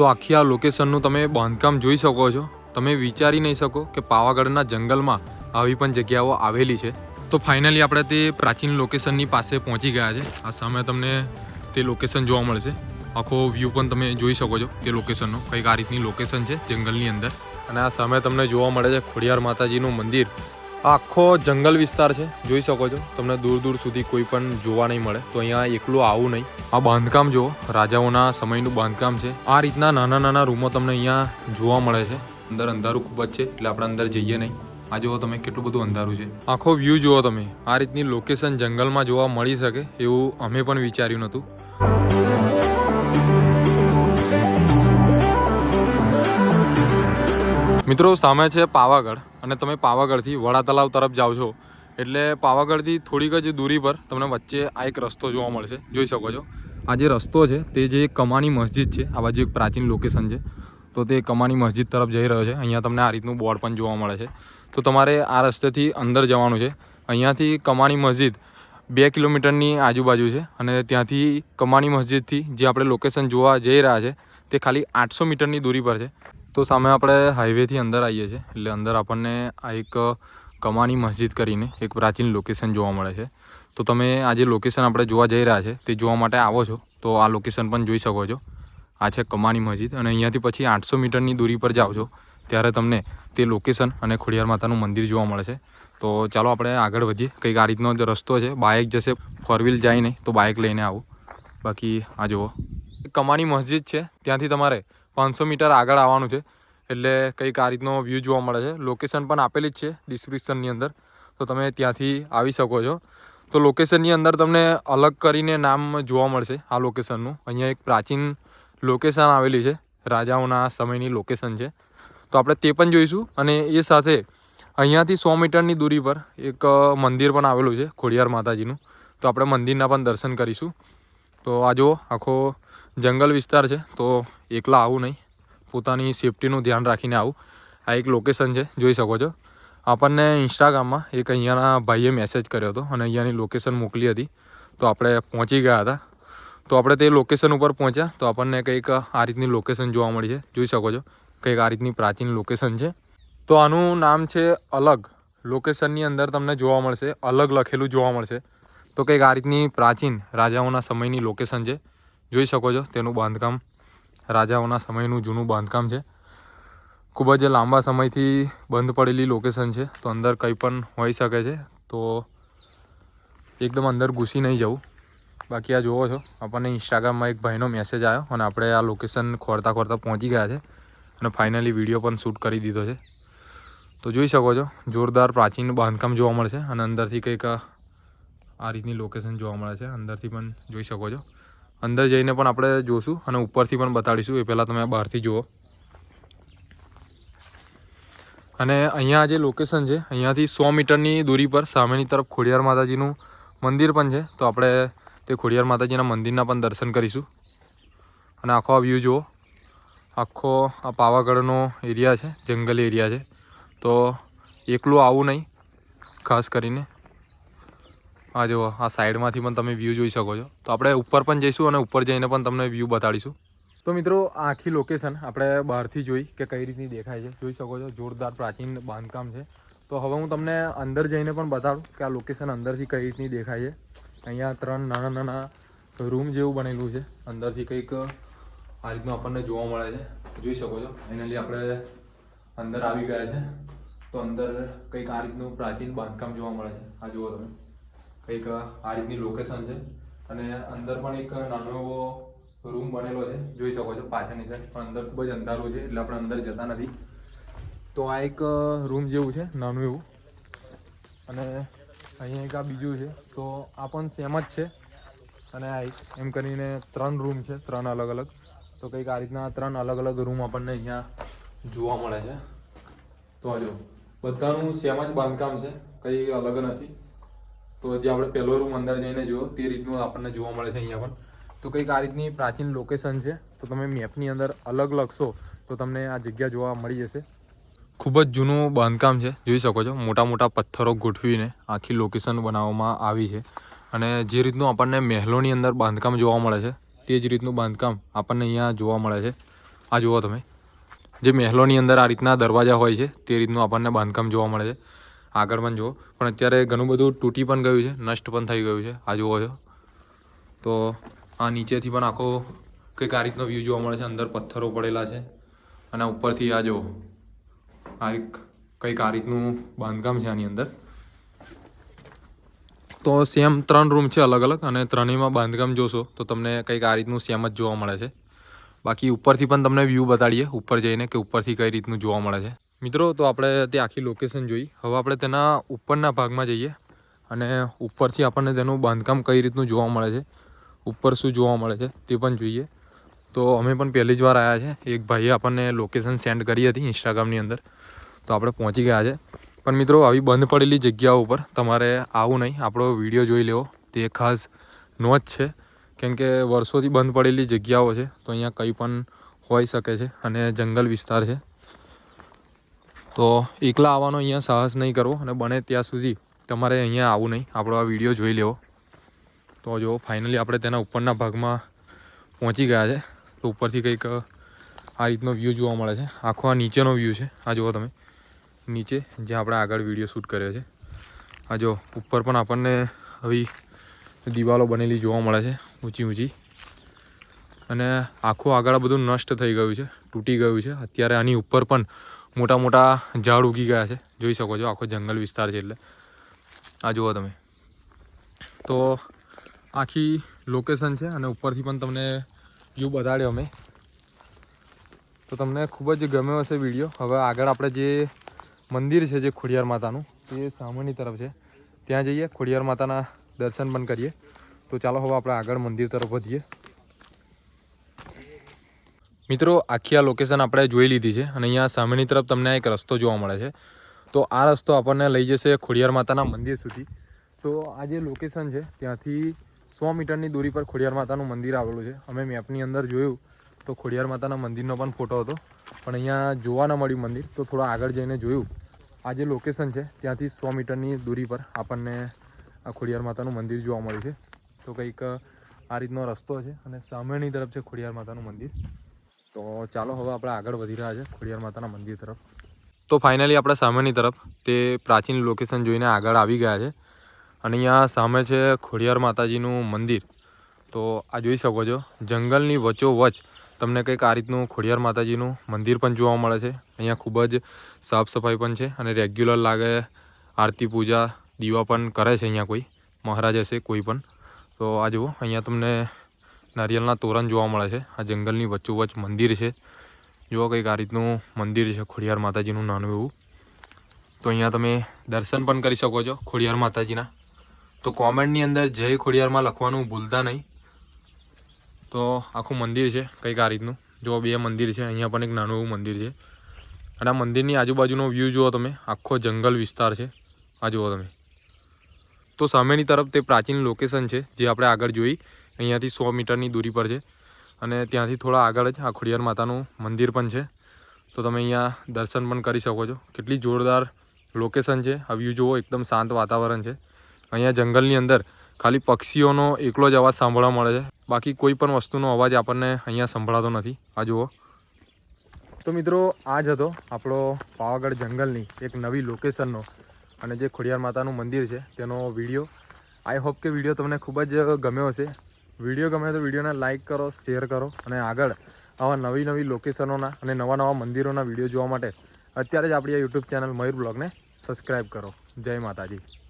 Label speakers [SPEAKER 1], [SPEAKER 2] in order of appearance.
[SPEAKER 1] તો આખી આ લોકેશનનું તમે બાંધકામ જોઈ શકો છો. તમે વિચારી નહીં શકો કે પાવાગઢના જંગલમાં આવી પણ જગ્યાઓ આવેલી છે. તો ફાઇનલી આપણે તે પ્રાચીન લોકેશનની પાસે પહોંચી ગયા છે. આ સામે તમને તે લોકેશન જોવા મળશે. આખો વ્યૂ પણ તમે જોઈ શકો છો તે લોકેશનનો કંઈક આ રીતની લોકેશન છે જંગલની અંદર. અને આ સામે તમને જોવા મળે છે ખોડિયાર માતાજીનું મંદિર. આખો જંગલ વિસ્તાર છે, જોઈ શકો છો. તમને દૂર દૂર સુધી કોઈ પણ જોવા નહીં મળે. તો અહીંયા એકલું આવું નહીં. આ બાંધકામ જુઓ, રાજાઓના સમયનું બાંધકામ છે. આ રીતના નાના નાના રૂમો તમને અહીંયા જોવા મળે છે. અંદર અંધારું ખૂબ જ છે, એટલે આપણે અંદર જઈએ નહીં. આ જુઓ તમે કેટલું બધું અંધારું છે. આખો વ્યૂ જુઓ તમે. આ રીતની લોકેશન જંગલમાં જોવા મળી શકે એવું અમે પણ વિચાર્યું નહોતું. મિત્રો, સામે છે પાવાગઢ અને તમે પાવાગઢથી વડા તલાવ તરફ જાઓ છો. એટલે પાવાગઢથી થોડીક જ દૂરી પર તમને વચ્ચે આ એક રસ્તો જોવા મળશે. જોઈ શકો છો. આ જે રસ્તો છે, તે જે કમાની મસ્જિદ છે. આ બાજુ એક પ્રાચીન લોકેશન છે. તો તે કમાની મસ્જિદ તરફ જઈ રહ્યો છે. અહીંયા તમને આ રીતનું બોર્ડ પણ જોવા મળે છે. તો તમારે આ રસ્તેથી અંદર જવાનું છે. અહીંયાથી કમાની મસ્જિદ બે કિલોમીટરની આજુબાજુ છે અને ત્યાંથી કમાની મસ્જિદથી જે આપણે લોકેશન જોવા જઈ રહ્યા છે, તે ખાલી આઠસો મીટરની દૂરી પર છે. તો સામે આપણે હાઈવેથી અંદર આવીએ છીએ. એટલે અંદર આપણને આ એક કમાની મસ્જિદ કરીને એક પ્રાચીન લોકેશન જોવા મળે છે. તો તમે આ જે લોકેશન આપણે જોવા જઈ રહ્યા છે, તે જોવા માટે આવો છો. તો આ લોકેશન પણ જોઈ શકો છો. આ છે કમાની મસ્જિદ અને અહીંયાથી પછી આઠસો મીટરની દૂરી પર જાઓ છો, ત્યારે તમને તે લોકેશન અને ખોડિયાર માતાનું મંદિર જોવા મળે છે. તો ચાલો આપણે આગળ વધીએ. કંઈક આ રીતનો જ રસ્તો છે. બાઇક જશે ફોર વ્હીલ જાય નહીં, તો બાઇક લઈને આવું. બાકી આ જુઓ. કમાની મસ્જિદ છે. ત્યાંથી તમારે પાંચસો મીટર આગળ આવવાનું છે. એટલે કંઈક આ રીતનો વ્યૂ જોવા મળે છે. લોકેશન પણ આપેલી જ છે ડિસ્ક્રિપ્શનની અંદર. તો તમે ત્યાંથી આવી શકો છો. તો લોકેશનની અંદર તમને અલગ કરીને નામ જોવા મળશે આ લોકેશનનું અહીંયા એક પ્રાચીન લોકેશન આવેલી છે. રાજાઓના સમયની લોકેશન છે. તો આપણે તે પણ જોઈશું. અને એ સાથે અહીંયાથી સો મીટરની દૂરી પર એક મંદિર પણ આવેલું છે ખોડિયાર માતાજીનું. તો આપણે મંદિરના પણ દર્શન કરીશું. તો આ જુઓ, આખો જંગલ વિસ્તાર છે. તો એકલા આવું નહીં. પોતાની સેફટીનું ધ્યાન રાખીને આવું. આ એક લોકેશન છે, જોઈ શકો છો. આપણને ઇન્સ્ટાગ્રામમાં એક અહીંયાના ભાઈએ મેસેજ કર્યો હતો અને અહીંયાની લોકેશન મોકલી હતી. તો આપણે પહોંચી ગયા હતા. તો આપણે તે લોકેશન ઉપર પહોંચ્યા. તો આપણને કંઈક આ રીતની લોકેશન જોવા મળી છે. જોઈ શકો છો. કંઈક આ રીતની પ્રાચીન લોકેશન છે. તો આનું નામ છે અલગ. લોકેશનની અંદર તમને જોવા મળશે. અલગ લખેલું જોવા મળશે. તો કંઈક આ રીતની પ્રાચીન રાજાઓના સમયની લોકેશન છે. જોઈ શકો છો. તેનું બાંધકામ રાજાઓના સમયનું જૂનું બાંધકામ છે. ખૂબ જ લાંબા સમયથી બંધ પડેલી લોકેશન છે. તો અંદર કંઈ પણ હોઈ શકે છે. તો એકદમ અંદર ઘૂસી નહીં જવું. બાકી આ જુઓ છો, આપણને ઇન્સ્ટાગ્રામમાં એક ભાઈનો મેસેજ આવ્યો અને આપણે આ લોકેશન ખોરતા ખોરતા પહોંચી ગયા છે અને ફાઇનલી વીડિયો પણ શૂટ કરી દીધો છે. તો જોઈ શકો છો, જોરદાર પ્રાચીન બાંધકામ જોવા મળશે અને અંદરથી કંઈક આ રીતની લોકેશન જોવા મળે છે. અંદરથી પણ જોઈ શકો છો. અંદર જઈને પણ આપણે જોશું અને ઉપરથી પણ બતાડીશું. એ પહેલાં તમે બહારથી જુઓ. અને અહીંયા જે લોકેશન છે, અહીંયાથી સો મીટરની દૂરી પર સામેની તરફ ખોડિયાર માતાજીનું મંદિર પણ છે. તો આપણે તે ખોડિયાર માતાજીના મંદિરના પણ દર્શન કરીશું. અને આખો આ વ્યૂ જુઓ. આખો આ પાવાગઢનો એરિયા છે, જંગલી એરિયા છે. તો એકલું આવું નહીં, ખાસ કરીને. આ જુઓ આ સાઈડમાંથી પણ તમે વ્યૂ જોઈ શકો છો. તો આપણે ઉપર પણ જઈશું અને ઉપર જઈને પણ તમને વ્યૂ બતાડીશું. તો મિત્રો આખી લોકેશન આપણે બહારથી જોઈ કે કઈ રીતની દેખાય છે. જોઈ શકો છો, જોરદાર પ્રાચીન બાંધકામ છે. તો હવે હું તમને અંદર જઈને પણ બતાડું કે આ લોકેશન અંદરથી કઈ રીતની દેખાય છે. અહીંયા ત્રણ નાના નાના રૂમ જેવું બનેલું છે. અંદરથી કંઈક આ રીતનું આપણને જોવા મળે છે. જોઈ શકો છો ફાઇનલી આપણે અંદર આવી ગયા છે. તો અંદર કંઈક આ રીતનું પ્રાચીન બાંધકામ જોવા મળે છે. આ જુઓ તમે. કંઈક આ રીતની લોકેશન છે. અને અંદર પણ એક નાનો એવો રૂમ બનેલો છે. જોઈ શકો છો પાછળની સાઈડ પણ અંદર ખૂબ જ અંધારું છે, એટલે આપણે અંદર જતા નથી. તો આ એક રૂમ જેવું છે, નાનું એવું. અને અહીંયા એક આ બીજું છે. તો આ પણ સેમ જ છે. અને આ એમ કરીને ત્રણ રૂમ છે, ત્રણ અલગ અલગ તો કંઈક આ રીતના ત્રણ અલગ અલગ રૂમ આપણને અહીંયા જોવા મળે છે. તો જો, બધાનું સેમ જ બાંધકામ છે. કંઈ અલગ નથી. તો જે આપણે પહેલો રૂમ અંદર જઈને જોયો તે રીતનું આપણને જોવા મળે છે અહીંયા પણ. તો કંઈક આ રીતની પ્રાચીન લોકેશન છે. તો તમે મેપની અંદર અલગ લખશો, તો તમને આ જગ્યા જોવા મળી જશે. ખૂબ જ જૂનું બાંધકામ છે, જોઈ શકો છો. મોટા મોટા પથ્થરો ગોઠવીને આખી લોકેશન બનાવવામાં આવી છે. અને જે રીતનું આપણને મહેલોની અંદર બાંધકામ જોવા મળે છે, તે જ રીતનું બાંધકામ આપણને અહીંયા જોવા મળે છે. આ જુઓ તમે. જે મહેલોની અંદર આ રીતના દરવાજા હોય છે, તે રીતનું આપણને બાંધકામ જોવા મળે છે. આગળ પણ જુઓ. પણ અત્યારે ઘણું બધું તૂટી પણ ગયું છે, નષ્ટ પણ થઈ ગયું છે. આ જુઓ છો. તો આ નીચેથી પણ આખો કંઈક આ રીતનો વ્યૂ જોવા મળે છે. અંદર પથ્થરો પડેલા છે. અને ઉપરથી આ જુઓ. આ કંઈક આ રીતનું બાંધકામ છે આની અંદર. તો સેમ ત્રણ રૂમ છે અલગ અલગ અને ત્રણેયમાં બાંધકામ જોશો તો તમને કંઈક આ રીતનું સેમ જ જોવા મળે છે. બાકી ઉપરથી પણ તમને વ્યૂ બતાડીએ, ઉપર જઈને કે ઉપરથી કઈ રીતનું જોવા મળે છે. મિત્રો, તો આપણે તે આખી લોકેશન જોઈ. હવે આપણે તેના ઉપરના ભાગમાં જઈએ અને ઉપરથી આપણને તેનું બાંધકામ કઈ રીતનું જોવા મળે છે, ઉપર શું જોવા મળે છે તે પણ જોઈએ. તો અમે પણ પહેલી જ વાર આવ્યા છે. એક ભાઈએ આપણને લોકેશન સેન્ડ કરી હતી ઇન્સ્ટાગ્રામની અંદર. તો આપણે પહોંચી ગયા છે. પણ મિત્રો, આવી બંધ પડેલી જગ્યાઓ ઉપર તમારે આવું નહીં. આપણો વીડિયો જોઈ લેવો. તે ખાસ નોંધ છે. કેમ કે વર્ષોથી બંધ પડેલી જગ્યાઓ છે, તો અહીંયા કંઈ પણ હોઈ શકે છે અને જંગલ વિસ્તાર છે. તો એકલા આવવાનો અહીંયા સાહસ નહીં કરવો અને બને ત્યાં સુધી તમારે અહીંયા આવવું નહીં. આપણો આ વીડિયો જોઈ લેવો. તો જો ફાઇનલી આપણે તેના ઉપરના ભાગમાં પહોંચી ગયા છે. તો ઉપરથી કંઈક આ રીતનો વ્યૂ જોવા મળે છે. આખો આ નીચેનો વ્યૂ છે. આ જુઓ તમે. નીચે જ્યાં આપણે આગળ વીડિયો શૂટ કર્યો છે. આ જો, ઉપર પણ આપણને આવી દિવાલો બનેલી જોવા મળે છે, ઊંચી ઊંચી. અને આખું આગળ બધું નષ્ટ થઈ ગયું છે, તૂટી ગયું છે. અત્યારે આની ઉપર પણ મોટા મોટા ઝાડ ઉગી ગયા છે. જોઈ શકો છો, આખો જંગલ વિસ્તાર છે એટલે. આ જુઓ તમે. તો આખી લોકેશન છે અને ઉપરથી પણ તમને વ્યૂ બતાડ્યો અમે. તો તમને ખૂબ જ ગમ્યો હશે વીડિયો હવે આગળ આપણે જે મંદિર છે, જે ખોડિયાર માતાનું, તે સામેની તરફ છે. ત્યાં જઈએ, ખોડિયાર માતાના દર્શન પણ કરીએ. તો ચાલો હવે આપણે આગળ મંદિર તરફ વધીએ. મિત્રો, આખી આ લોકેશન આપણે જોઈ લીધી છે અને અહીંયા સામેની તરફ તમને એક રસ્તો જોવા મળે છે. તો આ રસ્તો આપણને લઈ જશે ખોડિયાર માતાના મંદિર સુધી. તો આ જે લોકેશન છે, ત્યાંથી સો મીટરની દૂરી પર ખોડિયાર માતાનું મંદિર આવેલું છે. અમે મેપની અંદર જોયું તો ખોડિયાર માતાના મંદિરનો પણ ફોટો હતો. પણ અહીંયા જોવા ન મળ્યું મંદિર, તો થોડા આગળ જઈને જોયું. આ જે લોકેશન છે, ત્યાંથી સો મીટરની દૂરી પર આપણને આ ખોડિયાર માતાનું મંદિર જોવા મળ્યું છે. તો કંઈક આ રીતનો રસ્તો છે અને સામેની તરફ છે ખોડિયાર માતાનું મંદિર. તો ચાલો હવે આપણે આગળ વધી રહ્યા છે ખોડિયાર માતાના મંદિર તરફ. તો ફાઇનલી આપણા સામેની તરફ તે પ્રાચીન લોકેશન જોઈને આગળ આવી ગયા છે. અને અહીંયા સામે છે ખોડિયાર માતાજીનું મંદિર. તો આ જોઈ શકો છો, જંગલની વચ્ચોવચ તમને કંઈક આ રીતનું ખોડિયાર માતાજીનું મંદિર પણ જોવા મળે છે. અહીંયા ખૂબ જ સાફ સફાઈ પણ છે અને રેગ્યુલર લાગે, આરતી પૂજા, દીવા પણ કરે છે અહીંયા કોઈ, મહારાજ હશે કોઈ પણ. તો આ જુઓ, અહીંયા તમને નારિયેળના તોરણ જોવા મળે છે. આ જંગલની વચ્ચોવચ્ચ મંદિર છે. જુઓ કંઈક આ રીતનું મંદિર છે, ખોડિયાર માતાજીનું નાનું એવું. તો અહીંયા તમે દર્શન પણ કરી શકો છો ખોડિયાર માતાજીના. તો કોમેન્ટની અંદર જય ખોડિયારમાં લખવાનું ભૂલતા નહીં. તો આખું મંદિર છે, કંઈક આ રીતનું. જો બે મંદિર છે, અહીંયા પણ એક નાનું એવું મંદિર છે. અને આ મંદિરની આજુબાજુનો વ્યૂ જુઓ તમે, આખો જંગલ વિસ્તાર છે. આ જુઓ તમે. તો સામેની તરફ તે પ્રાચીન લોકેશન છે, જે આપણે આગળ જોઈ. અહીંયાથી સો મીટરની દૂરી પર છે. અને ત્યાંથી થોડા આગળ જ આ ખોડિયાર માતાનું મંદિર પણ છે. તો તમે અહીંયા દર્શન પણ કરી શકો છો. કેટલી જોરદાર લોકેશન છે. આ વ્યૂ જુઓ, એકદમ શાંત વાતાવરણ છે. અહીંયા જંગલની અંદર ખાલી પક્ષીઓનો એકલો જ અવાજ સાંભળવા મળે છે. બાકી કોઈ પણ વસ્તુનો અવાજ આપણને અહીંયા સંભળાતો નથી. આ જુઓ. તો મિત્રો, આ જ હતો આપણો પાવાગઢ જંગલની એક નવી લોકેશનનો અને જે ખોડિયાર માતાનું મંદિર છે, તેનો વીડિયો આઈ હોપ કે વીડિયો તમને ખૂબ જ ગમ્યો હશે. વીડિયો ગમે તો વિડીયોને લાઇક કરો શેર કરો અને આગળ આવા નવી નવી લોકેશનોના અને નવા નવા મંદિરોના વીડિયો જોવા માટે અત્યારે જ આપણી આ યુટ્યુબ ચેનલ મયુર બ્લોગને સબસ્ક્રાઈબ કરો. જય માતાજી.